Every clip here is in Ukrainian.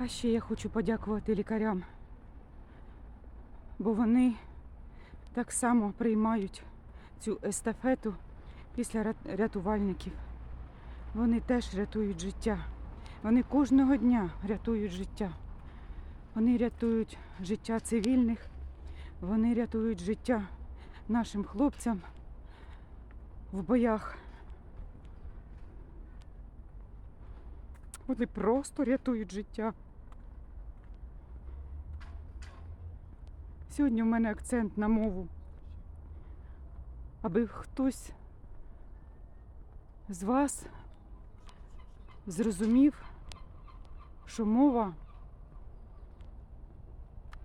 А ще я хочу подякувати лікарям, бо вони так само приймають цю естафету після рятувальників. Вони теж рятують життя. Вони кожного дня рятують життя. Вони рятують життя цивільних, вони рятують життя нашим хлопцям в боях. Вони просто рятують життя. Сьогодні в мене акцент на мову. Аби хтось з вас зрозумів, що мова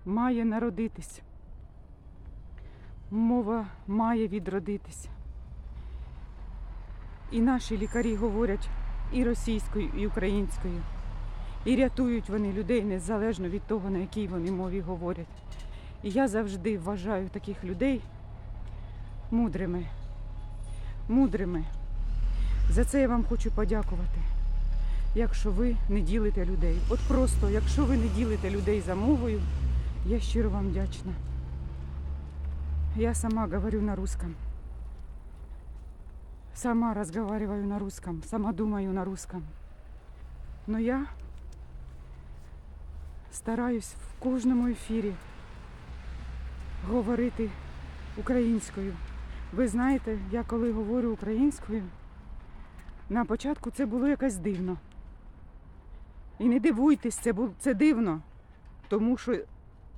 має народитись. Мова має відродитись. І наші лікарі говорять і російською, і українською. І рятують вони людей незалежно від того, на якій вони мові говорять. І я завжди вважаю таких людей мудрими. Мудрими. За це я вам хочу подякувати. Якщо ви не ділите людей. От просто, якщо ви не ділите людей за мовою, я щиро вам вдячна. Я сама говорю на русском. Сама разговариваю на русском, сама думаю на русском. Но я стараюсь в кожному ефірі говорити українською. Ви знаєте, я коли говорю українською, на початку це було якось дивно. І не дивуйтесь, це, бу- це дивно, тому що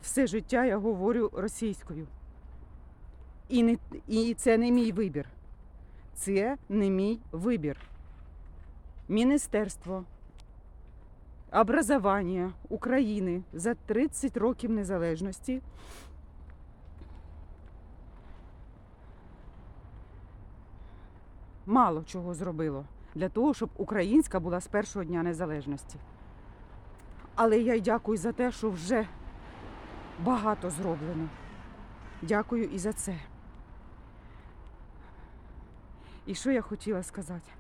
все життя я говорю російською. І, не, і це не мій вибір. Це не мій вибір. Міністерство образування України за 30 років незалежності мало чого зробило для того, щоб українська була з першого дня незалежності. Але я й дякую за те, що вже багато зроблено. Дякую і за це. І що я хотіла сказати?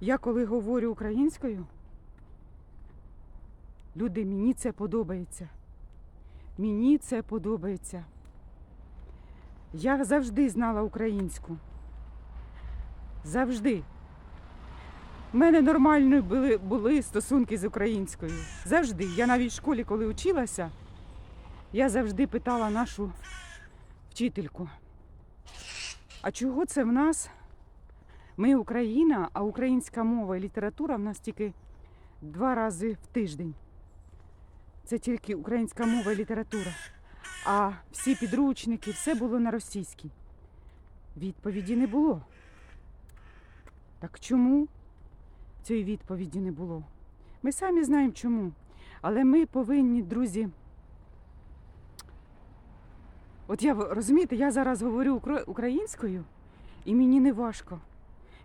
Я коли говорю українською, люди, мені це подобається. Мені це подобається. Я завжди знала українську. Завжди. У мене нормально були, були стосунки з українською. Завжди. Я навіть в школі, коли училася, я завжди питала нашу вчительку. А чого це в нас? Ми Україна, а українська мова і література в нас тільки два рази в тиждень. Це тільки українська мова і література. А всі підручники, все було на російській. Відповіді не було. Так чому цієї відповіді не було? Ми самі знаємо чому. Але ми повинні, друзі. От я розумієте, я зараз говорю українською, і мені не важко.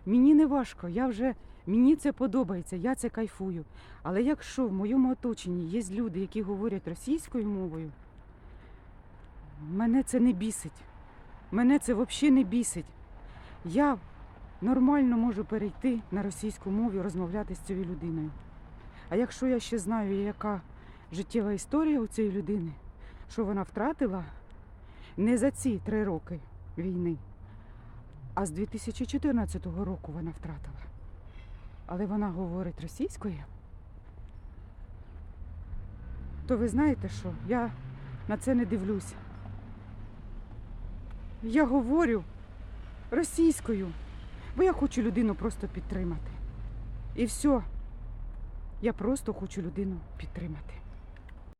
Мені не важко, я вже мені це подобається, я це кайфую. Але якщо в моєму оточенні є люди, які говорять російською мовою, мене це не бісить. Мене це взагалі не бісить. Я нормально можу перейти на російську мову розмовляти з цією людиною. А якщо я ще знаю, яка життєва історія у цієї людини, що вона втратила не за ці три роки війни, а з 2014 року вона втратила. Але вона говорить російською, то ви знаєте що? Я на це не дивлюся. Я говорю російською, бо я хочу людину просто підтримати. І все. Я просто хочу людину підтримати.